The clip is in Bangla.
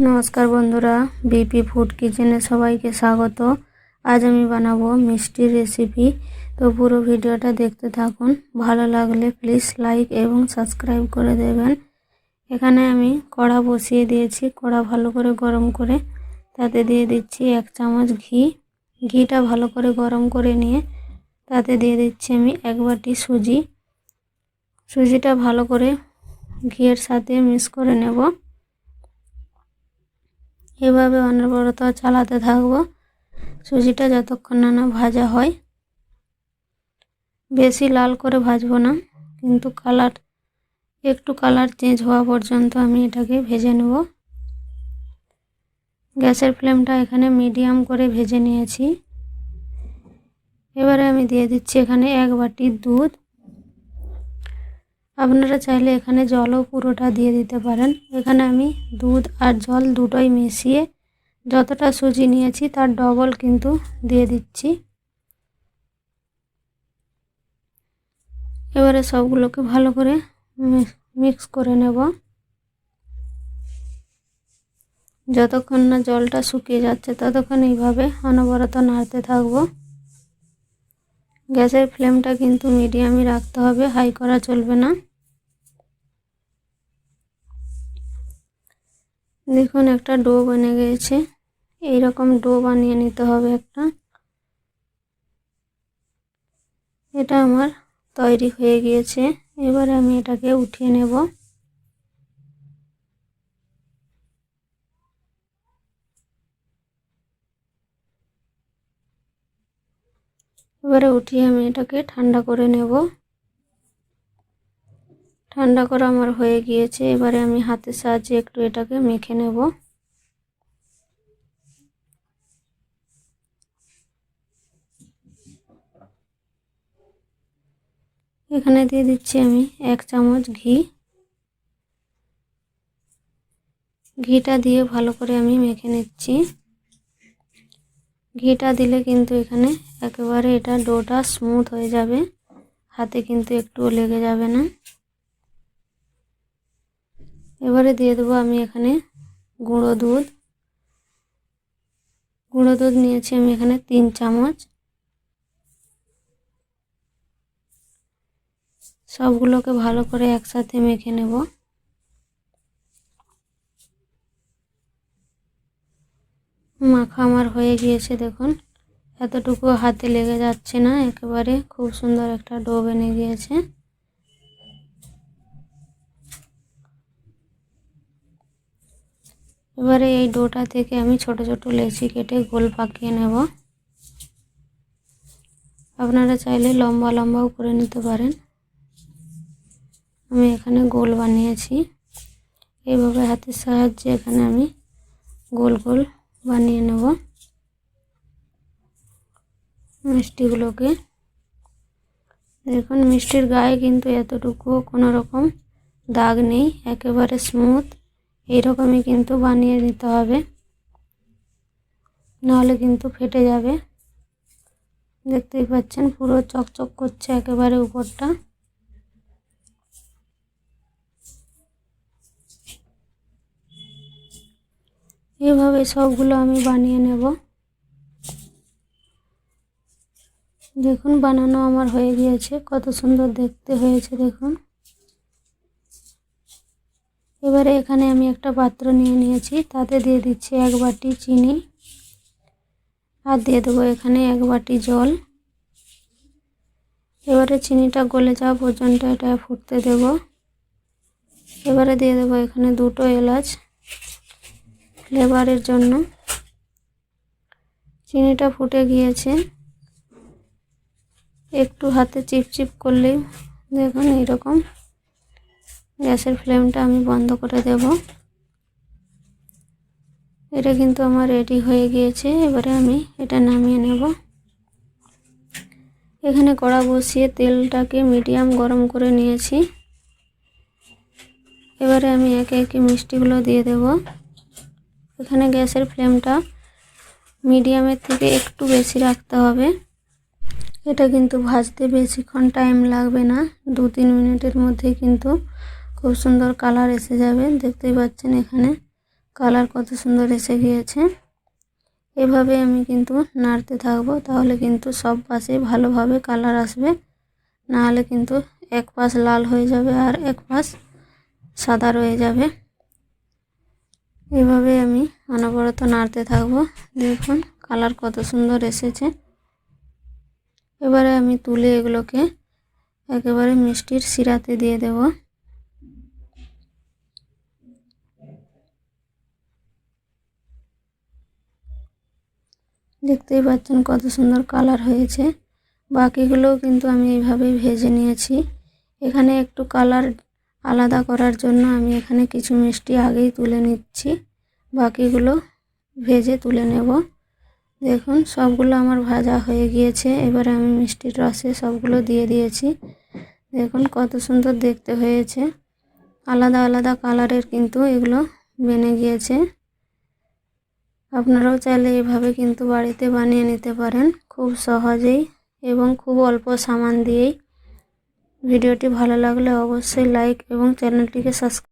নমস্কার বন্ধুরা, বিপি ফুড কিচেনে সবাইকে স্বাগত। আজ আমি বানাবো মিষ্টির রেসিপি। তো পুরো ভিডিওটা দেখতে থাকুন। ভালো লাগলে প্লিজ লাইক এবং সাবস্ক্রাইব করে দেবেন। এখানে আমি কড়া বসিয়ে দিয়েছি, কড়া ভালো করে গরম করে। তাতে দিয়ে দিচ্ছি এক চামচ ঘি। ঘিটা ভালো করে গরম করে নিয়ে তাতে দিয়ে দিচ্ছি আমি এক বাটি সুজি। সুজিটা ভালো করে ঘিয়ের সাথে মিক্স করে নেব। এভাবে অনবরত চালাতে থাকব। সুজিটা যতক্ষণ না না ভাজা হয়। বেশি লাল করে ভাজবো না, কিন্তু কালার, একটু কালার চেঞ্জ হওয়া পর্যন্ত আমি এটাকে ভেজে নেব। গ্যাসের ফ্লেমটা এখানে মিডিয়াম করে ভেজে নিয়েছি। এবারে আমি দিয়ে দিচ্ছি এখানে এক বাটি দুধ। আপনারা চাইলে এখানে জলও পুরোটা দিয়ে দিতে পারেন। এখানে আমি দুধ আর জল দুটোই মিশিয়ে যতটা সুজি নিয়েছি তার ডবল কিন্তু দিয়ে দিচ্ছি। এবারে সবগুলোকে ভালো করে মিক্স করে নেব। যতক্ষণ না জলটা শুকিয়ে যাচ্ছে ততক্ষণ এইভাবে অনবরত নাড়তে থাকব। গ্যাসের ফ্লেমটা কিন্তু মিডিয়ামই রাখতে হবে, হাই করা চলবে না। দেখুন একটা ডো বনে গিয়েছে এইরকম ডো বানিয়ে নিতে হবে একটা। এটা আমার তৈরি হয়ে গিয়েছে, এবারে আমি এটাকে উঠিয়ে নেব। এবারে উঠিয়ে আমি এটাকে ঠান্ডা করে নেব। ঠান্ডা করা আমার হয়ে গিয়েছে। এবারে আমি হাতের সাহায্যে একটু এটাকে মেখে নেব। এখানে দিয়ে দিচ্ছি আমি এক চামচ ঘি। ঘিটা দিয়ে ভালো করে আমি মেখে নিচ্ছি। ঘিটা দিলে কিন্তু এখানে একেবারে এটা ডোটা স্মুথ হয়ে যাবে। হাতে কিন্তু একটুও লেগে যাবে না। এবারে দিয়ে দেবো আমি এখানে গুঁড়ো দুধ। গুঁড়ো দুধ নিয়েছি আমি এখানে তিন চামচ। সবগুলোকে ভালো করে একসাথে মেখে নেব। মাখা আমার হয়ে গিয়েছে, দেখুন। এতটুকু হাতে লেগে যাচ্ছে না, একেবারে খুব সুন্দর একটা ডো বেনে গিয়েছে। এবারে এই ডোটা থেকে আমি ছোট ছোট লেচি কেটে গোল পাকিয়ে নেব। আপনারা চাইলে লম্বা লম্বাও করে নিতে পারেন। আমি এখানে গোল বানিয়েছি। এইভাবে হাতের সাহায্যে এখানে আমি গোল গোল বানিয়ে নেব। মিষ্টিগুলোকে। দেখুন, মিষ্টির গায়ে কিন্তু এতটুকু কোনো রকম দাগ নেই, একেবারে স্মুথ এইরকমই কিন্তু বানিয়ে নিতে হবে। নাহলে কিন্তু ফেটে যাবে। দেখতেই পাচ্ছেন, পুরো চকচক করছে একেবারে উপরটা। এভাবে সবগুলো আমি বানিয়ে নেব। দেখুন, বানানো আমার হয়ে গিয়েছে। কত সুন্দর দেখতে হয়েছে, দেখুন। এবারে এখানে আমি একটা পাত্র নিয়ে নিয়েছি। তাতে দিয়ে দিচ্ছি এক বাটি চিনি আর দিয়ে দেবো এখানে এক বাটি জল। এবারে চিনিটা গলে যাওয়া পর্যন্ত এটা ফুটতে দেব। এবারে দিয়ে দেবো এখানে দুটো এলাচ। ফ্লেভারের জন্য। চিনিটা ফুটে গিয়েছে। একটু হাতে চিপচিপ করলেই দেখুন এইরকম গ্যাসের ফ্লেমটা আমি বন্ধ করে দেব। এটা কিন্তু আমার রেডি হয়ে গিয়েছে, এবারে আমি এটা নামিয়ে নেব। এখানে কড়া বসিয়ে তেলটাকে মিডিয়াম গরম করে নিয়েছি। এবারে আমি একে একে মিষ্টিগুলো দিয়ে দেব। এখানে গ্যাসের ফ্লেমটা মিডিয়ামের থেকে একটু বেশি রাখতে হবে। এটা কিন্তু ভাজতে বেশিক্ষণ টাইম লাগবে না। দু তিন মিনিটের মধ্যে কিন্তু খুব সুন্দর কালার এসে যাবে। দেখতেই পাচ্ছেন এখানে কালার কত সুন্দর এসে গিয়েছে। এভাবে আমি কিন্তু নাড়তে থাকব, তাহলে কিন্তু সব পাশে ভালোভাবে কালার আসবে। না হলে কিন্তু এক পাশ লাল হয়ে যাবে আর এক পাশ সাদা রয়ে যাবে। এভাবে আমি অনবরত নাড়তে থাকব। দেখুন, কালার কত সুন্দর এসেছে। এবারে আমি তুলে এগুলোকে একেবারে মিষ্টির শিরাতে দিয়ে দেব। দেখতেই পাচ্ছেন কত সুন্দর কালার হয়েছে। বাকিগুলোও কিন্তু আমি এইভাবেই ভেজে নিয়েছি। এখানে একটু কালার আলাদা করার জন্য আমি এখানে কিছু মিষ্টি আগেই তুলে নিচ্ছি। বাকিগুলো ভেজে তুলে নেব। দেখুন, সবগুলো আমার ভাজা হয়ে গিয়েছে। এবারে আমি মিষ্টির রসে সবগুলো দিয়ে দিয়েছি। দেখুন, কত সুন্দর দেখতে হয়েছে। আলাদা আলাদা কালারের কিন্তু এগুলো বেনে গিয়েছে। আপনারাও চাইলে এভাবে কিন্তু বাড়িতে বানিয়ে নিতে পারেন। খুব সহজেই এবং খুব অল্প সামান দিয়েই। ভিডিওটি ভালো লাগলে অবশ্যই লাইক এবং চ্যানেলটিকে সাবস্ক্রাইব